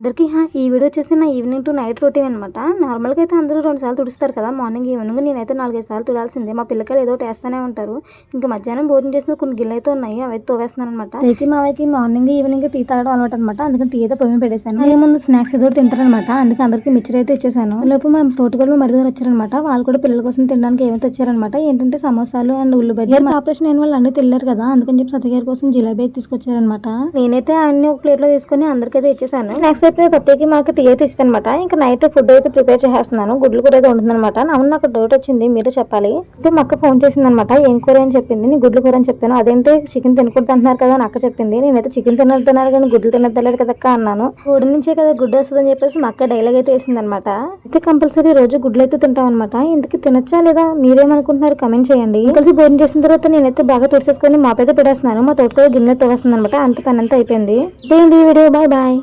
అందరికీ హా ఈ వీడియో వచ్చేసి నా ఈవినింగ్ టు నైట్ రొటీన్ అనమాట నార్మల్గా అయితే అందరూ రెండు సార్లు తుడుస్తారు కదా మార్నింగ్ ఈవినింగ్. నేనైతే నాలుగైదు సార్లు తుడాల్సిందే. మా పిల్లకాయలు ఏదో వేస్తూనే ఉంటారు. ఇంకా మధ్యాహ్నం భోజనం చేసిన కొన్ని గిన్నెలు అయితే ఉన్నాయి అవి అయితే తోవేస్తున్నాను అనమాట అయితే మావైకి మార్నింగ్ ఈవినింగ్ టీ తాగడం అలవాటు అనమాట అందుకని టీ అయితే పొయ్యి పెట్టేశాను. అదే ముందు స్నాక్స్ ఏదో తింటారనమాట అందుకే అందరికీ మిక్చర్ అయితే ఇచ్చేసాను లోపు మా తోటగోలు మరి దగ్గర వచ్చారనమాట వాళ్ళు కూడా పిల్లల కోసం తినడానికి ఏమైతే తెచ్చారనమాట ఏంటంటే సమోసాలు అండ్ ఉల్లిపాయ ఆపరేషన్ అయిన వాళ్ళు అన్ని తినలేరు కదా. అందుకని చెప్పి సత్య గారి కోసం జిలేబీ అయితే తీసుకొచ్చారనమాట నేనైతే అన్ని ఒక ప్లేట్లో తీసుకొని అందరికైతే ఇచ్చేసాను స్నాక్స్ అయిపోయిన ప్రత్యేకి మాకు టీ అయితే అనమాట ఇంకా నైట్ ఫుడ్ అయితే ప్రిపేర్ చేసేస్తున్నాను. గుడ్లు కూర అయితే ఉంటుందన్నమాట. అవును నాకు డౌట్ వచ్చింది మీరే చెప్పాలి. అయితే మా అక్క ఫోన్ చేసిందనమాట ఏం కూర అని చెప్పింది? నేను గుడ్లు కూర అని చెప్పాను. అదేంటి? చికెన్ తినకూడదు అంటున్నారు కదా? అని అక్క చెప్పింది. నేనైతే చికెన్ తినొద్దన్నారు కానీ గుడ్లు తినద్దలేదు కదా అన్నాను. గుడి నుంచే కదా గుడ్డు వస్తుందని చెప్పేసి మా అక్క డైలాగ్ అయితే వేసిందనమాట అయితే కంపల్సరీ రోజు గుడ్లు అయితే తింటాం అనమాట ఇంతకి తినొచ్చా లేదా? మీరేమనుకుంటున్నారు? కమెంట్ చేయండి. కలిసి భోజనం చేసిన తర్వాత నేనైతే బాగా తుడిసేసుకొని మాపైతే పెట్టేస్తున్నాను. మా తోటలో గిన్నె తోవేస్తుంది అనమాట అంత పని అంతా అయిపోయింది. ఇదేంటి వీడియో? Bye bye